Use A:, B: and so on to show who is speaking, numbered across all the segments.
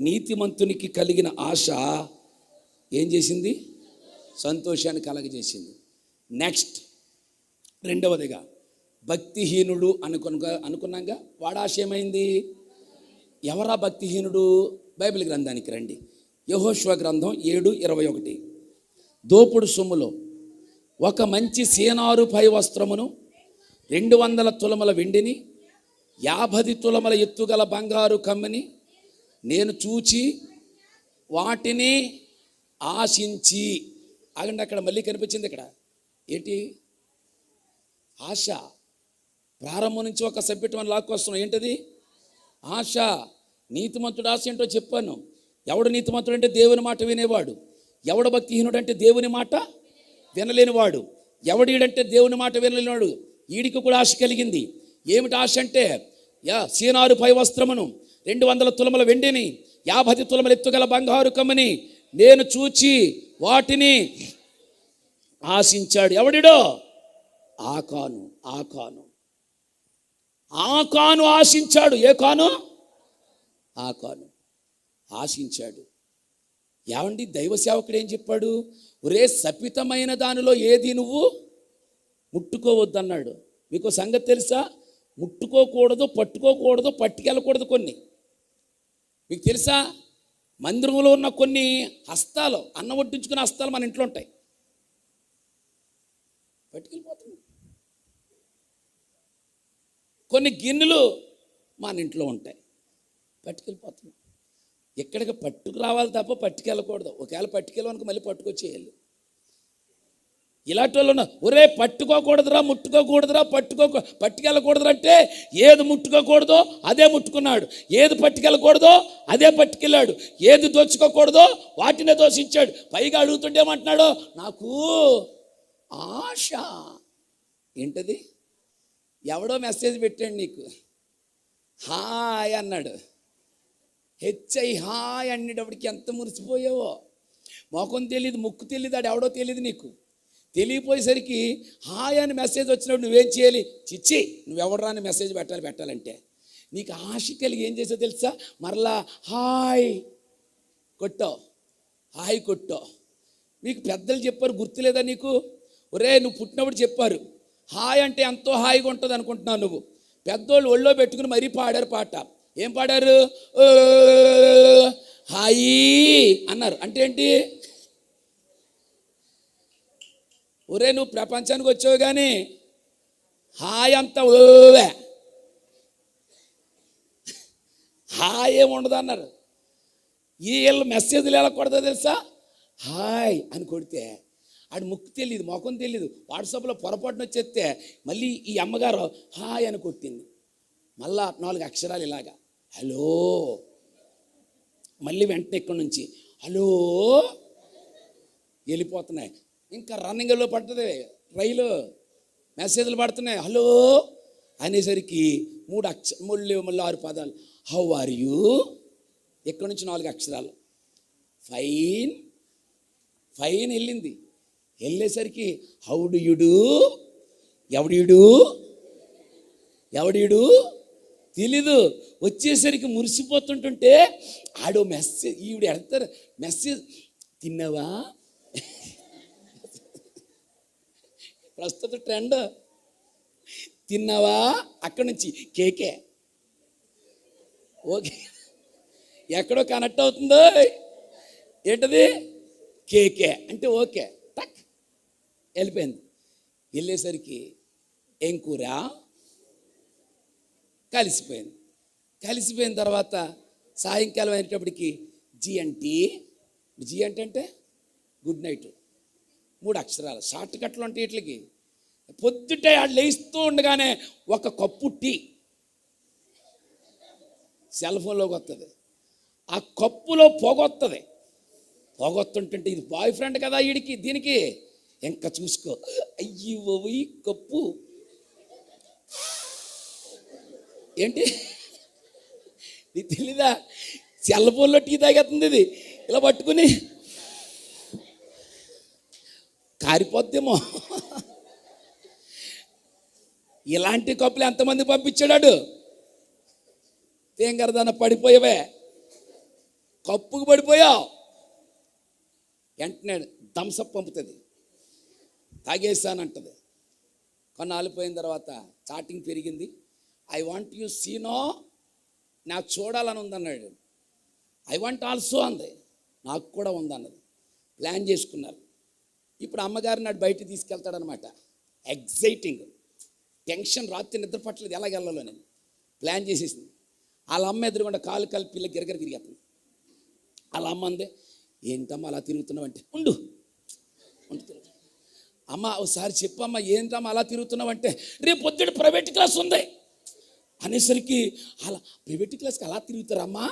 A: నీతిమంతునికి కలిగిన ఆశ ఏం చేసింది? సంతోషాన్ని కలగజేసింది. నెక్స్ట్ రెండవదిగా భక్తిహీనుడు అనుకున్న అనుకున్నాగా? వాడు ఆశ ఏమైంది? ఎవరా భక్తిహీనుడు? బైబిల్ గ్రంథానికి రండి. యహోశ్వ గ్రంథం ఏడు ఇరవై ఒకటి. దోపుడు సొమ్ములో ఒక మంచి సీనారు పై వస్త్రమును రెండు వందల తులమల వెండిని యాభై తులమల ఎత్తుగల బంగారు కమ్మిని నేను చూచి వాటిని ఆశించి. ఆగండి అక్కడ మళ్ళీ కనిపించింది ఇక్కడ. ఏంటి? ఆశ. ప్రారంభం నుంచి ఒక సబ్జెక్ట్ మనం లాక్కొస్తున్నాం ఏంటది? ఆశ. నీతిమంతుడు ఆశ ఏంటో చెప్పాను. ఎవడు నీతిమంతుడు అంటే దేవుని మాట వినేవాడు. ఎవడు భక్తిహీనుడు అంటే దేవుని మాట వినలేనివాడు. ఎవడీడంటే దేవుని మాట వినలేనివాడు? ఈడికి కూడా ఆశ కలిగింది. ఏమిటి ఆశ అంటే? యా సీనారు పై వస్త్రమును. రెండు వందల తులముల వెండిని యాభై తులముల ఎత్తుగల బంగారు కమ్మని నేను చూచి వాటిని ఆశించాడు. ఎవడిడో? ఆకాను ఆకాను. ఆకాను ఆశించాడు. ఏ కాను? ఆకాను. ఆశించాడు. ఏమండి? దైవ సేవకుడు ఏం చెప్పాడు? ఒరే సపితమైన దానిలో ఏది నువ్వు ముట్టుకోవద్దన్నాడు. మీకు సంగతి తెలుసా? ముట్టుకోకూడదు పట్టుకోకూడదు పట్టుకెళ్ళకూడదు కొన్ని. మీకు తెలుసా? మందిరంలో ఉన్న కొన్ని హస్తాలు అన్నం వడ్డించుకునే హస్తాలు మన ఇంట్లో ఉంటాయి. పట్టుకెళ్ళిపోతుంది. కొన్ని గిన్నెలు మన ఇంట్లో ఉంటాయి. పట్టుకెళ్ళిపోతున్నాం ఎక్కడికి పట్టుకు రావాలి తప్ప పట్టుకెళ్ళకూడదు. ఒకవేళ పట్టుకెళ్ళవనుకో మళ్ళీ పట్టుకొచ్చేయాలి. ఇలాంటి వాళ్ళు ఒరే పట్టుకోకూడదురా ముట్టుకోకూడదురా పట్టుకో పట్టుకెళ్ళకూడదురా అంటే ఏది ముట్టుకోకూడదో అదే ముట్టుకున్నాడు. ఏది పట్టుకెళ్ళకూడదో అదే పట్టుకెళ్ళాడు. ఏది దోచుకోకూడదో వాటినే దోషించాడు. పైగా అడుగుతుంటేమంటున్నాడు నాకు ఆశ. ఏంటది? ఎవడో మెసేజ్ పెట్టాడు నీకు. హాయ్ అన్నాడు. హెచ్ఐ హాయ్ అనేటప్పటికి ఎంత మురిసిపోయావో? మొఖం తెలియదు ముక్కు తెలియదు ఆడు ఎవడో తెలియదు నీకు. తెలియపోయేసరికి హాయ్ అని మెసేజ్ వచ్చినప్పుడు నువ్వేం చేయాలి? చిచ్చి నువ్వెవడరా అని మెసేజ్ పెట్టాలి పెట్టాలంటే. నీకు ఆశ కలిగి ఏం చేసో తెలుసా? మరలా హాయ్ కొట్టో హాయ్ కొట్టో మీకు పెద్దలు చెప్పారు గుర్తులేదా నీకు? ఒరే నువ్వు పుట్టినప్పుడు చెప్పారు. హాయ్ అంటే ఎంతో హాయిగా ఉంటుంది అనుకుంటున్నావు నువ్వు. పెద్దోళ్ళు ఒళ్ళో పెట్టుకుని మరీ పాడారు పాట. ఏం పాడారు? హాయి అన్నారు. అంటే ఏంటి? ఒరే నువ్వు ప్రపంచానికి వచ్చావు కానీ హాయ్ అంతా ఓవే హాయ్ ఏమి ఉండదు అన్నారు. వీళ్ళు మెసేజ్లు ఎలా కొడతా తెలుసా? హాయ్ అని కొడితే ఆడు ముక్కు తెలియదు ముఖం తెలియదు వాట్సాప్లో పొరపాటున వచ్చేస్తే మళ్ళీ ఈ అమ్మగారు హాయ్ అని కొట్టింది. మళ్ళా నాలుగు అక్షరాలు ఇలాగా హలో. మళ్ళీ వెంటనే ఇక్కడి నుంచి హలో. వెళ్ళిపోతున్నాయి. ఇంకా రన్నింగ్లో పడుతుంది. రైలు మెసేజ్లు పడుతున్నాయి. హలో? అనేసరికి మూడు అక్ష మూడు మళ్ళీ ఆరు పదాలు. హౌ ఆర్ యూ ఎక్కడి నుంచి నాలుగు అక్షరాలు? ఫైన్ ఫైన్ వెళ్ళింది. వెళ్ళేసరికి హౌడు యుడు ఎవడియుడు ఎవడియుడు తెలీదు. వచ్చేసరికి మురిసిపోతుంటుంటే ఆడో మెసేజ్ ఈవిడ ఎడతారు. మెసేజ్ తిన్నావా? ప్రస్తుత ట్రెండ్. తిన్నావా? అక్కడి నుంచి కేకే. ఓకే. ఎక్కడో కనెక్ట్ అవుతుందో. ఏంటది? కేకే. అంటే ఓకే. టక్. వెళ్ళిపోయింది. వెళ్ళేసరికి ఏం కూర? కలిసిపోయింది. కలిసిపోయిన తర్వాత సాయంకాలం అయినప్పటికీ జిఎన్టీ అంటే అంటే? గుడ్ నైట్ మూడు అక్షరాలు. షార్ట్ కట్లు అంటే వీటికి. పొద్దుటే వాళ్ళు లేస్తూ ఉండగానే ఒక కప్పు టీ. సెల్ ఫోన్లోకి వస్తుంది ఆ కప్పులో పొగొస్తుంది పొగొత్తుంటుంటే ఇది బాయ్ ఫ్రెండ్ కదా వీడికి దీనికి. ఇంకా చూసుకో. అయ్యో ఈ కప్పు. ఏంటి? నీకు తెలీదా? సెల్ ఫోన్లో టీ తాగేస్తుంది ఇది. ఇలా పట్టుకుని కారిపోద్దేమో ఇలాంటి కప్పులు ఎంతమంది పంపించాడు తేంగరదన్న పడిపోయావే. కప్పుకు పడిపోయావు. వెంటనే థమ్సప్ పంపుతుంది. తాగేసానంటది కొన్నాళ్ళు పోయిన తర్వాత చాటింగ్ పెరిగింది. ఐ వాంట్ యూ సీనో నాకు చూడాలని ఉందన్నాడు. ఐ వాంట్ ఆల్సో అంది. నాకు కూడా ఉందన్నది. ప్లాన్ చేసుకున్నారు. ఇప్పుడు అమ్మగారిని నాడు బయట తీసుకెళ్తాడనమాట. ఎగ్జైటింగ్ టెన్షన్ రాత్రి నిద్ర ఎలా వెళ్ళాలో నేను. ప్లాన్ చేసేసింది. వాళ్ళ అమ్మ ఎదురుగుండా కాలు కాలు పిల్ల గిరగర తిరిగేస్తుంది. వాళ్ళ అమ్మ అందే ఏంటమ్మా అలా తిరుగుతున్నావు అంటే? ఉండు. అమ్మ ఒకసారి చెప్పమ్మా ఏంటమ్మా అలా తిరుగుతున్నావు అంటే? రేపు పొద్దుడు ప్రైవేట్ క్లాస్ ఉంది. అనేసరికి అలా ప్రైవేట్ క్లాస్కి అలా తిరుగుతారమ్మా?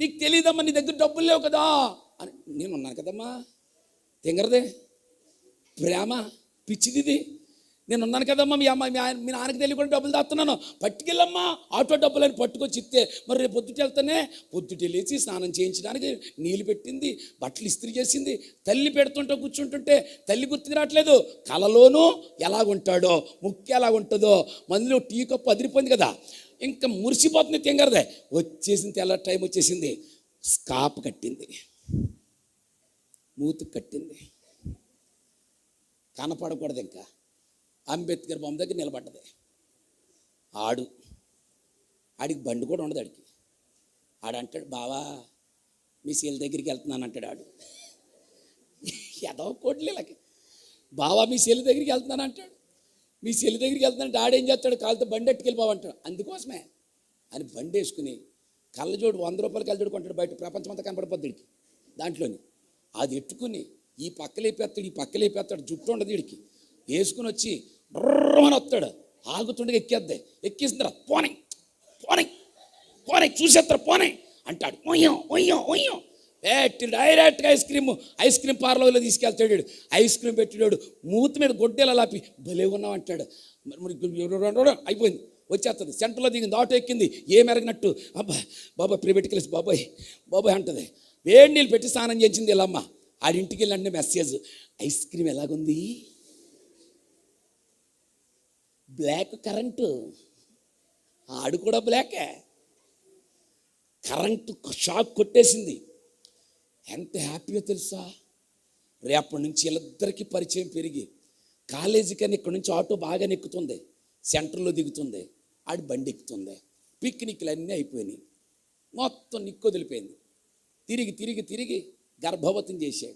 A: నీకు తెలియదమ్మా నీ దగ్గర డబ్బులు లేవు కదా? అని నేను ఉన్నాను కదమ్మా. తింగరదే ప్రేమ పిచ్చిదిది. నేను ఉన్నాను కదమ్మా మీ అమ్మ మీ ఆయన మీ నాన్నకి తెలియకుండా డబ్బులు దాస్తున్నాను. పట్టుకెళ్ళమ్మా ఆటో డబ్బులు అని పట్టుకొచ్చి ఇస్తే మరి రేపు పొద్దుట వెళ్తానే పొద్దుట లేచి స్నానం చేయించడానికి నీళ్ళు పెట్టింది బట్టలు ఇస్త్రీ చేసింది. తల్లి పెడుతుంటే కూర్చుంటుంటే తల్లి గుర్తుకు రావట్లేదు. కలలోనూ ఎలాగుంటాడో ముక్కు ఎలాగుంటుందో. మందులో టీ కప్పు అదిరిపోయింది కదా. ఇంకా మురిసిపోతుంది తింగరదే వచ్చేసింది తెల్ల టైం వచ్చేసింది. స్కాప్ కట్టింది. మూతు కట్టింది. కనపడకూడదు ఇంకా. అంబేద్కర్ బొమ్మ దగ్గర నిలబడ్డది. ఆడు ఆడికి బండి కూడా ఉండదు ఆడికి. ఆడు అంటాడు బావా మీ సీల దగ్గరికి వెళ్తున్నాను అంటాడు ఆడు. ఎదవ కోట్లేలకి బావా మీ సెల్లి దగ్గరికి వెళ్తున్నాను అంటాడు. మీ సెల్లి దగ్గరికి వెళ్తున్నాడు ఆడేం చేస్తాడు? కాళ్ళతో బండి ఎట్టుకెళ్ళిపోవంటాడు అందుకోసమే. అని బండి వేసుకుని కళ్ళజోడు వంద రూపాయలు కళ్ళజోడు కొంటాడు బయట. ప్రపంచం అంతా కనపడిపోద్ది దాంట్లోని. అది ఎట్టుకుని ఈ పక్కలేపేస్తాడు ఈ పక్కలేపేస్తాడు జుట్టు ఉండదు వీడికి. వేసుకుని వచ్చి అని వస్తాడు. ఆగుతుండగా ఎక్కేద్ది. ఎక్కేసిన పోనై పోనై పోనై చూసేస్తారు పోనీ అంటాడు. ఒయ్యం ఒయ్యం ఒయ్యం. పెట్టి డైరెక్ట్గా ఐస్ క్రీమ్ ఐస్ క్రీమ్ పార్లర్లో తీసుకెళ్తాడు ఐస్ క్రీమ్ పెట్టాడు మూతి మీద గొడ్డేలా లాపి భలే ఉన్నాం అంటాడు. అయిపోయింది. వచ్చేస్తుంది సెంటర్లో దిగింది. ఆటో ఎక్కింది. ఏం ఎరగినట్టు? అబ్బా బాబాయ్ ప్రైవేట్ కలిసి బాబాయ్ బాబాయ్ అంటుంది. వేడి నీళ్ళు పెట్టి స్నానం చేసింది వీళ్ళమ్మ. ఆడింటికి వెళ్ళండి మెసేజ్. ఐస్ క్రీమ్ ఎలాగుంది? Black current. ఆడు కూడా బ్లాకే. కరెంటు షాక్ కొట్టేసింది. ఎంత హ్యాపీగా తెలుసా? రేపటి నుంచి వీళ్ళిద్దరికీ పరిచయం పెరిగి కాలేజీ కానీ ఇక్కడ నుంచి ఆటో బాగా నెక్కుతుంది సెంటర్లో దిగుతుంది ఆడి బండి ఎక్కుతుంది పిక్నిక్లు అన్నీ అయిపోయినాయి. మొత్తం నిక్కు వదిలిపోయింది. తిరిగి తిరిగి తిరిగి గర్భవతిని చేశాడు.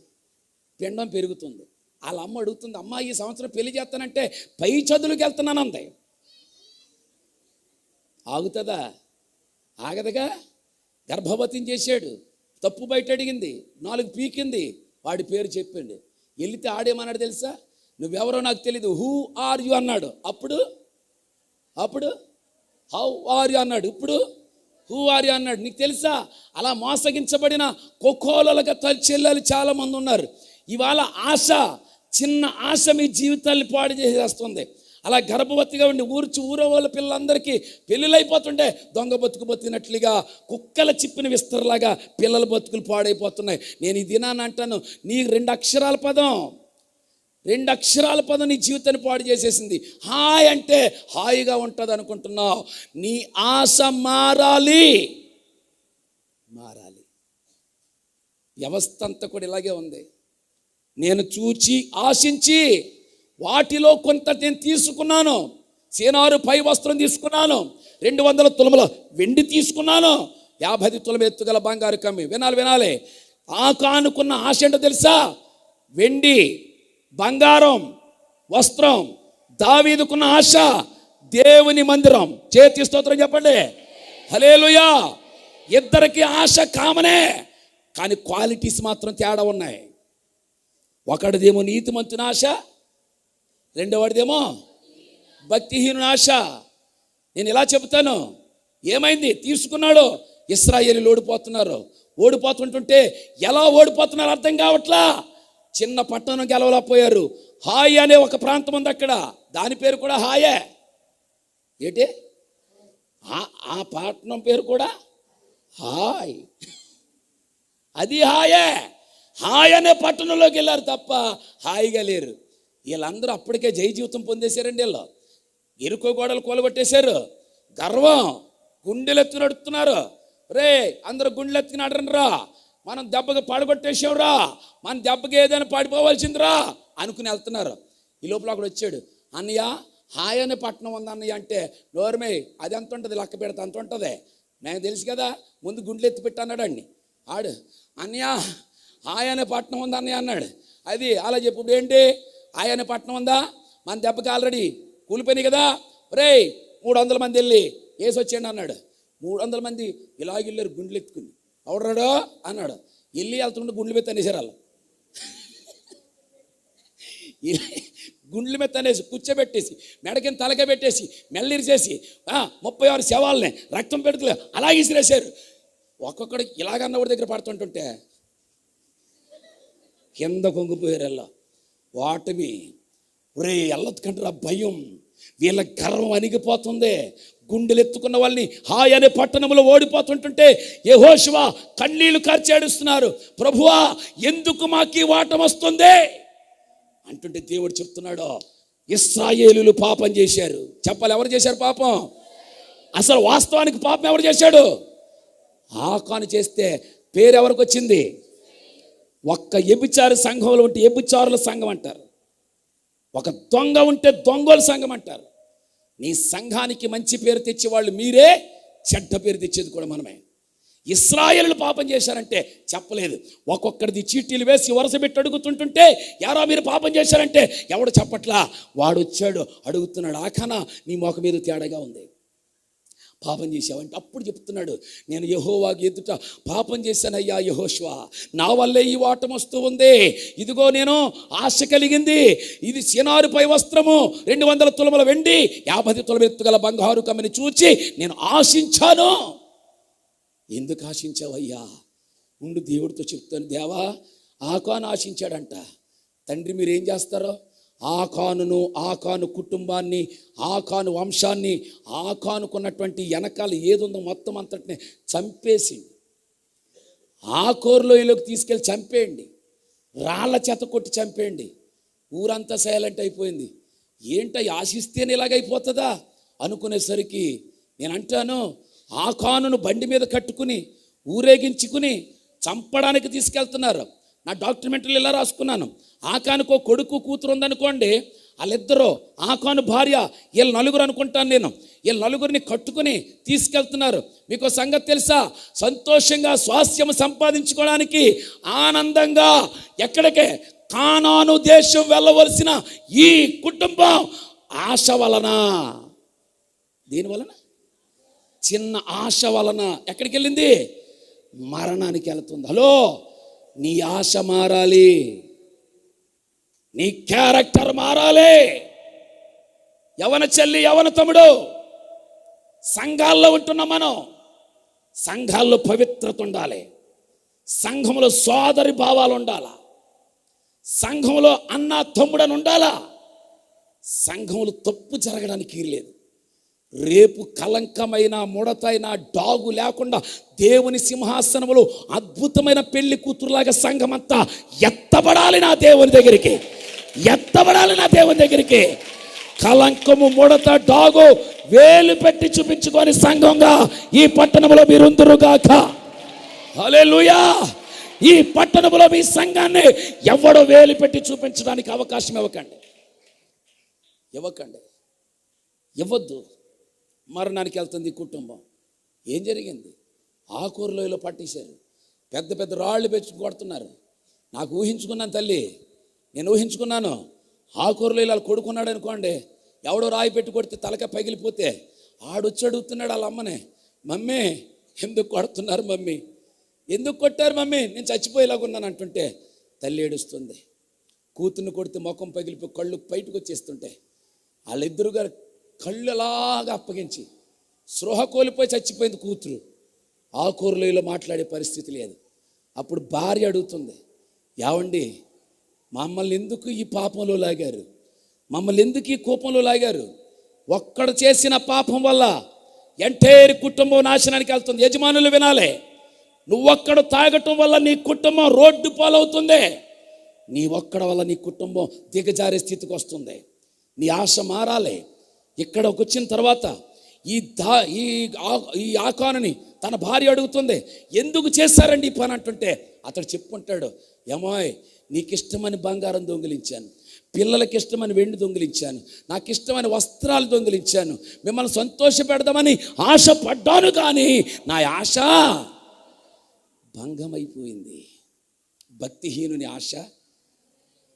A: పిండం పెరుగుతుంది. వాళ్ళ అమ్మ అడుగుతుంది అమ్మ ఈ సంవత్సరం పెళ్ళి చేస్తానంటే పై చదువులకు వెళ్తున్నాను అంది. ఆగుతుందా? ఆగదుగా. గర్భవతిని చేశాడు. తప్పు బయట అడిగింది. నాలుగు పీకింది. వాడి పేరు చెప్పిండు. వెళితే ఆడేమన్నాడు తెలుసా? నువ్వెవరో నాకు తెలియదు హూ ఆర్ యు అన్నాడు. అప్పుడు? అప్పుడు? హౌ ఆర్ యు అన్నాడు. ఇప్పుడు? హూ ఆర్ అన్నాడు. నీకు తెలుసా? అలా మోసగించబడిన కొకోలలుగా చెల్లెలు చాలా మంది ఉన్నారు. ఇవాళ ఆశ చిన్న ఆశ మీ జీవితాన్ని పాడు చేసేస్తుంది. అలా గర్భవతిగా ఉండి ఊర్చి ఊరో వాళ్ళ పిల్లలందరికీ పెళ్ళిళ్ళైపోతుంటే దొంగ బతుకు బతికినట్లుగా కుక్కల చిప్పిన విస్తరలాగా పిల్లల బతుకులు పాడైపోతున్నాయి. నేను ఈ దినాన్ని అంటాను నీ రెండు అక్షరాల పదం. రెండు అక్షరాల పదం నీ జీవితాన్ని పాడు చేసేసింది. హాయ్ అంటే హాయిగా ఉంటుంది అనుకుంటున్నావు. నీ ఆశ మారాలి. మారాలి. వ్యవస్థ అంతా కూడా ఇలాగే ఉంది. నేను చూచి ఆశించి వాటిలో కొంత నేను తీసుకున్నాను. సేనారు పై వస్త్రం తీసుకున్నాను. రెండు వందల తులముల వెండి తీసుకున్నాను. యాభై తులం ఎత్తుగల బంగారు కమ్మి. వినాలి వినాలి. ఆ కానుకున్న ఆశ ఏంటో తెలుసా? వెండి. బంగారం వస్త్రం దావీదుకున్న ఆశ దేవుని మందిరం. చేతి స్తోత్రం చెప్పండి. హలేలుయా ఇద్దరికి ఆశ కామనే కానీ క్వాలిటీస్ మాత్రం తేడా ఉన్నాయి. ఒకటిదేమో నీతిమంతుని ఆశ రెండవడిదేమో భక్తిహీనుని ఆశ. నేను ఇలా చెబుతాను ఏమైంది? తీసుకున్నాడు ఇస్రాయేలీలు ఓడిపోతున్నారు ఓడిపోతుంటుంటే ఎలా ఓడిపోతున్నారు అర్థం కావట్లా? చిన్న పట్టణం గెలవలేకపోయారు. హాయ్ అనే ఒక ప్రాంతం ఉంది అక్కడ. దాని పేరు కూడా హాయే. ఏంటి? ఆ- పట్టణం పేరు కూడా హాయ్. అది హాయే. హాయ్ అనే పట్టణంలోకి వెళ్ళారు తప్ప హాయిగా లేరు. వీళ్ళందరూ అప్పటికే జై జీవితం పొందేశారండి వీళ్ళు. ఇరుకో గోడలు కూలగొట్టేశారు. గర్వం. గుండెలెత్తి నడుపుతున్నారు. రే అందరూ గుండెలు నడరండి రా. మనం దెబ్బకి పాడుకొట్టేసావురా మన దెబ్బకి ఏదైనా పాడిపోవాల్సిందిరా అనుకుని వెళ్తున్నారు. ఈ లోపల అక్కడ వచ్చాడు. అన్నయ్య హాయ్ అనే పట్టణం ఉంది అన్నయ్య అంటే నోరమే అది ఎంత ఉంటుంది? లక్క పెడితే అంత ఉంటుంది? నేను తెలుసు కదా ముందు గుండెలు ఎత్తి పెట్టన్నాడు అండి ఆడు అన్నయ్య హాయ్ అనే పట్టణం ఉంది అన్నయ్య అన్నాడు. అది అలా చెప్పు ఇప్పుడు ఏంటి? హాయ్ అనే పట్టణం ఉందా? మన దెబ్బకి ఆల్రెడీ కూలిపోయినాయి కదా. రే మూడు వందల మంది వెళ్ళి వేసి వచ్చేయండి అన్నాడు. మూడు వందల మంది ఇలాగ వెళ్ళారు గుండెలు ఎత్తుకుని. ఎవడరాడో అన్నాడు. వెళ్ళి వెళ్తుంటే గుండెలు మీద అనేసారు వాళ్ళు. గుండెల మీద తనేసి కూర్చోబెట్టేసి మెడకిన తలకబెట్టేసి మెల్లిరిచేసి ఆ, ముప్పై ఆరు శవాలని రక్తం పెడుతులే అలాగే ఇసిరేసారు ఒక్కొక్కడు ఇలాగన్న ఒకటి దగ్గర పడుతుంటుంటే కింద కొంగిపోయారు ఎల్లా వాటివి ఒరే ఎల్లకంటారా భయం. వీళ్ళ గర్వం అణిగిపోతుంది. గుండెలు ఎత్తుకున్న వాళ్ళని హాయ్ అనే పట్టణంలో ఓడిపోతుంటుంటే యహోశివ కన్నీళ్ళు కార్చేడుస్తున్నారు ప్రభువా ఎందుకు మాకు ఈ వాటం వస్తుంది? అంటుంటే దేవుడు చెప్తున్నాడు ఇస్రాయేలులు పాపం చేశారు. చెప్పాలి ఎవరు చేశారు పాపం? అసలు వాస్తవానికి పాపం ఎవరు చేశాడు? ఆకాను చేస్తే పేరు ఎవరికి వచ్చింది? ఒక్క ఎబిచారు సంఘంలో ఉంటే ఎబిచారుల సంఘం అంటారు. ఒక దొంగ ఉంటే దొంగల సంఘం అంటారు. నీ సంఘానికి మంచి పేరు తెచ్చేవాళ్ళు మీరే చెడ్డ పేరు తెచ్చేది కూడా మనమే. ఇస్రాయలు పాపం చేశారంటే చెప్పలేదు. ఒక్కొక్కరిది చీటీలు వేసి వరుస పెట్టి అడుగుతుంటుంటే యారా మీరు పాపం చేశారంటే? ఎవడు చెప్పట్లా? వాడు వచ్చాడు అడుగుతున్నాడు ఆఖనా నీ మొఖ మీద తేడాగా ఉంది. పాపం చేశావంటే అప్పుడు చెప్తున్నాడు నేను యహోవాకి ఎదుట పాపం చేశానయ్యా యహోష్వా. నా వల్లే ఈ వాటం వస్తూ ఉంది. ఇదిగో నేను ఆశ కలిగింది. ఇది సినారుపై వస్త్రము. రెండు వందల తులముల వెండి యాభై తులమ ఎత్తుగల బంగారు కమ్మని చూచి నేను ఆశించాను. ఎందుకు ఆశించావయ్యా? ఉండు దేవుడితో చెప్తాను. దేవా ఆకాను ఆశించాడంట. తండ్రి మీరేం చేస్తారో ఆకానును ఆకాను కుటుంబాన్ని ఆకాను వంశాన్ని ఆకానుకున్నటువంటి వెనకాల ఏదుందో మొత్తం అంతటిని చంపేసి ఆ కోరులోయలోకి తీసుకెళ్ళి చంపేయండి. రాళ్ళ చేత కొట్టి చంపేయండి. ఊరంతా సైలెంట్ అయిపోయింది. ఏంట ఆశిస్తేనే ఇలాగైపోతుందా అనుకునేసరికి నేను అంటాను ఆ కానును బండి మీద కట్టుకుని ఊరేగించుకుని చంపడానికి తీసుకెళ్తున్నారు. నా డాక్యుమెంట్లు ఇలా రాసుకున్నాను. ఆకానుకో కొడుకు కూతురు ఉందనుకోండి వాళ్ళిద్దరూ ఆకాను భార్య వీళ్ళు నలుగురు అనుకుంటాను నేను. వీళ్ళు నలుగురిని కట్టుకుని తీసుకెళ్తున్నారు. మీకు సంగతి తెలుసా? సంతోషంగా స్వాస్థ్యం సంపాదించుకోవడానికి ఆనందంగా ఎక్కడికే? కానాను దేశం వెళ్ళవలసిన ఈ కుటుంబం ఆశ వలన. దీని వలన? చిన్న ఆశ వలన. ఎక్కడికి వెళ్ళింది మరణానికి వెళ్తుంది. హలో? నీ ఆశ మారాలి. నీ క్యారెక్టర్ మారాలి. యవన చెల్లి యవన తమ్ముడు సంఘాల్లో ఉంటున్నాం మనం సంఘాల్లో పవిత్రత ఉండాలి. సంఘంలో సోదరి భావాలు ఉండాలా? సంఘంలో అన్న తమ్ముడని ఉండాలా? సంఘంలో తప్పు జరగడానికి లేదు. రేపు కలంకమైన ముడతైన డాగు లేకుండా దేవుని సింహాసనములో అద్భుతమైన పెళ్ళి కూతురులాగా సంఘమంతా ఎత్తబడాలి నా దేవుని దగ్గరికి. ఎత్తబడాలి నా దేవుని దగ్గరికి. కలంకము ముడత డాగు వేలు పెట్టి చూపించుకొని సంఘంగా ఈ పట్టణంలో హలే లూయా ఈ పట్టణంలో మీ సంఘాన్ని ఎవడో వేలు పెట్టి చూపించడానికి అవకాశం ఇవ్వకండి. ఇవ్వకండి. ఇవ్వద్దు. మరణానికి వెళ్తుంది కుటుంబం. ఏం జరిగింది? ఆకూరలోయలో పట్టేశారు. పెద్ద పెద్ద రాళ్ళు పెంచు కొడుతున్నారు. నాకు ఊహించుకున్నాను తల్లి. నేను ఊహించుకున్నాను. ఆకూరలో ఇలా కొడుకున్నాడు అనుకోండి. ఎవడో రాయి పెట్టి కొడితే తలక పగిలిపోతే ఆడొచ్చి అడుగుతున్నాడు వాళ్ళ అమ్మనే మమ్మీ ఎందుకు కొడుతున్నారు మమ్మీ? ఎందుకు కొట్టారు మమ్మీ? నేను చచ్చిపోయేలాగున్నాను అంటుంటే తల్లి ఏడుస్తుంది. కూతుర్ని కొడితే ముఖం పగిలిపోయి కళ్ళు బయటకు వచ్చేస్తుంటే వాళ్ళిద్దరు కళ్ళులాగా అప్పగించి స్పృహ కోల్పోయి చచ్చిపోయింది కూతురు. ఆ కూరలో మాట్లాడే పరిస్థితి లేదు. అప్పుడు భార్య అడుగుతుంది యావండి మమ్మల్ని ఎందుకు ఈ పాపంలో లాగారు? మమ్మల్ని ఎందుకు ఈ కోపంలో లాగారు? ఒక్కడ చేసిన పాపం వల్ల ఎంటైర్ కుటుంబం నాశనానికి వెళ్తుంది. యజమానులు వినాలే. నువ్వొక్కడ తాగటం వల్ల నీ కుటుంబం రోడ్డు పాలవుతుంది. నీ ఒక్కడ వల్ల నీ కుటుంబం దిగజారే స్థితికి వస్తుంది. నీ ఆశ మారాలి. ఇక్కడకు వచ్చిన తర్వాత ఈ దా ఈ ఆ- ఈ ఆకానుని తన భార్య అడుగుతుంది ఎందుకు చేశారండి ఈ పని? అంటుంటే అతడు చెప్పుకుంటాడు ఏమోయ్ నీకు ఇష్టమని బంగారం దొంగిలించాను పిల్లలకి ఇష్టమని వెండి దొంగిలించాను నాకు ఇష్టమైన వస్త్రాలు దొంగిలించాను మిమ్మల్ని సంతోష పెడదామని ఆశ పడ్డాను కానీ నా ఆశ భంగమైపోయింది. భక్తిహీనుని ఆశ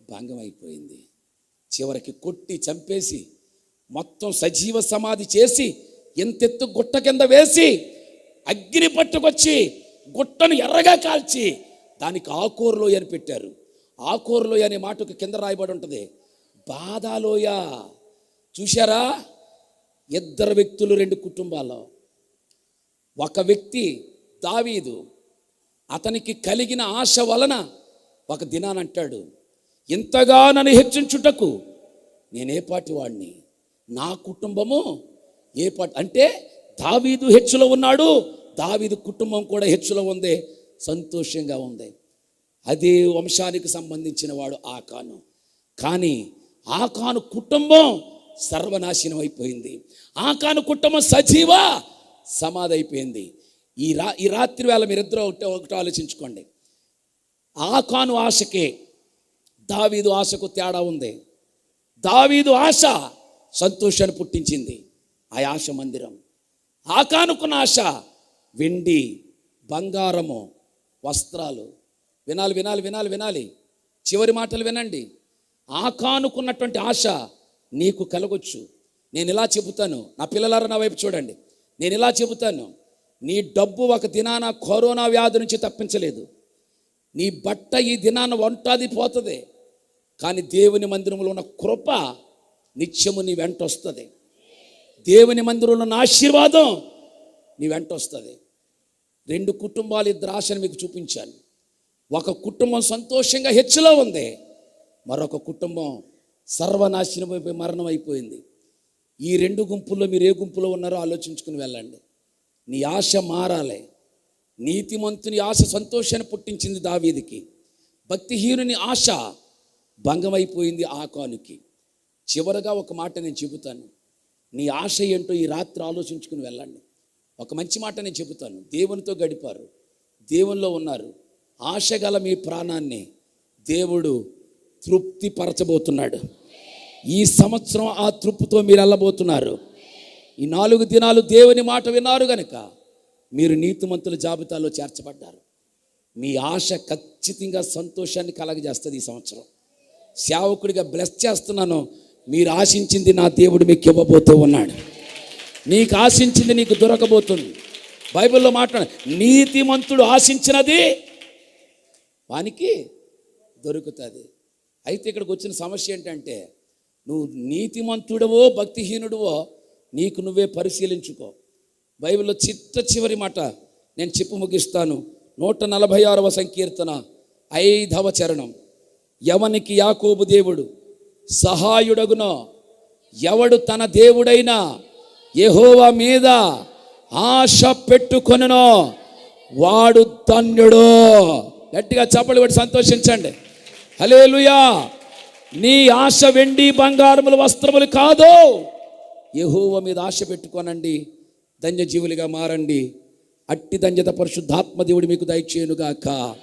A: భంగమైపోయింది. చివరికి కొట్టి చంపేసి మొత్తం సజీవ సమాధి చేసి ఎంతెత్తు గుట్ట కింద వేసి అగ్ని పట్టుకొచ్చి గుట్టను ఎర్రగా కాల్చి దానికి ఆకూరలోయ అని పెట్టారు. ఆకూరలోయ అనే మాటకు కింద రాయబడి ఉంటుంది. బాధాలోయ. చూశారా? ఇద్దరు వ్యక్తులు రెండు కుటుంబాల్లో ఒక వ్యక్తి దావీదు. అతనికి కలిగిన ఆశ వలన ఒక దినానంటాడు. ఇంతగా నన్ను హెచ్చించుటకు నేనే పాటి వాడిని నా కుటుంబము ఏ పాట అంటే దావీదు హెచ్చులో ఉన్నాడు దావీదు కుటుంబం కూడా హెచ్చులో ఉంది సంతోషంగా ఉంది. అదే వంశానికి సంబంధించిన వాడు ఆకాను. కానీ ఆకాను కుటుంబం సర్వనాశనం అయిపోయింది. ఆకాను కుటుంబం సజీవ సమాధి అయిపోయింది. ఈ రా ఈ రాత్రి వేళ మీరిద్దరూ ఒకటే ఒకటి ఆలోచించుకోండి. ఆకాను ఆశకే దావీదు ఆశకు తేడా ఉంది. దావీదు ఆశ సంతోషాన్ని పుట్టించింది ఆ ఆశ మందిరం. ఆకానుకున్న ఆశ వెండి బంగారము వస్త్రాలు. వినాలి వినాలి వినాలి వినాలి. చివరి మాటలు వినండి. ఆకానుకున్నటువంటి ఆశ నీకు కలగొచ్చు. నేను ఇలా చెబుతాను. నా పిల్లలారా నా వైపు చూడండి. నేను ఇలా చెబుతాను. నీ డబ్బు ఒక దినాన కరోనా వ్యాధి నుంచి తప్పించలేదు. నీ బట్ట ఈ దినాన వంటాది పోతుంది. కానీ దేవుని మందిరంలో ఉన్న కృప నిత్యము నీ వెంట వస్తుంది. దేవుని మందిరంలో ఉన్న ఆశీర్వాదం నీ వెంట వస్తుంది. రెండు కుటుంబాలు ఇద్దరు ఆశను మీకు చూపించాను ఒక కుటుంబం సంతోషంగా హెచ్చులో ఉంది. మరొక కుటుంబం సర్వనాశనమైపోయి మరణం అయిపోయింది ఈ రెండు గుంపుల్లో మీరు ఏ గుంపులో ఉన్నారో ఆలోచించుకుని వెళ్ళండి. నీ ఆశ మారాలి. నీతిమంతుని ఆశ సంతోషాన్ని పుట్టించింది దావీదికి. భక్తిహీనుని ఆశ భంగమైపోయింది ఆకానుకి. చివరగా ఒక మాట నేను చెబుతాను. నీ ఆశ ఏంటో ఈ రాత్రి ఆలోచించుకుని వెళ్ళండి. ఒక మంచి మాట నేను చెబుతాను. దేవునితో గడిపారు. దేవునిలో ఉన్నారు. ఆశ గల మీ ప్రాణాన్ని దేవుడు తృప్తిపరచబోతున్నాడు. ఈ సంవత్సరం ఆ తృప్తితో మీరు వెళ్ళబోతున్నారు. ఈ నాలుగు దినాలు దేవుని మాట విన్నారు గనక మీరు నీతిమంతుల జాబితాలో చేర్చబడ్డారు. మీ ఆశ ఖచ్చితంగా సంతోషాన్ని కలగజేస్తుంది ఈ సంవత్సరం. సేవకుడిగా బ్లెస్ చేస్తున్నాను. మీరు ఆశించింది నా దేవుడు మీకు ఇవ్వబోతూ ఉన్నాడు. నీకు ఆశించింది నీకు దొరకబోతుంది. బైబిల్లో మాట్లాడ నీతిమంతుడు ఆశించినది వానికి దొరుకుతుంది. అయితే ఇక్కడికి వచ్చిన సమస్య ఏంటంటే నువ్వు నీతిమంతుడవో భక్తిహీనుడవో నీకు నువ్వే పరిశీలించుకో. బైబిల్లో చిట్ట చివరి మాట నేను చెప్పు ముగిస్తాను. నూట నలభై ఆరవ సంకీర్తన ఐదవ చరణం. ఎవనికి యాకోబు దేవుడు సహాయుడగునో. ఎవడు తన దేవుడైన యహోవ మీద ఆశ పెట్టుకొనునో వాడు ధన్యుడు. గట్టిగా చప్పలు పెట్టి సంతోషించండి. హలేలుయా నీ ఆశ వెండి బంగారములు వస్త్రములు కాదు. యహోవ మీద ఆశ పెట్టుకోనండి. ధన్యజీవులుగా మారండి. అట్టి ధన్యత పరిశుద్ధాత్మ దేవుడు మీకు దయచేయునుగాక.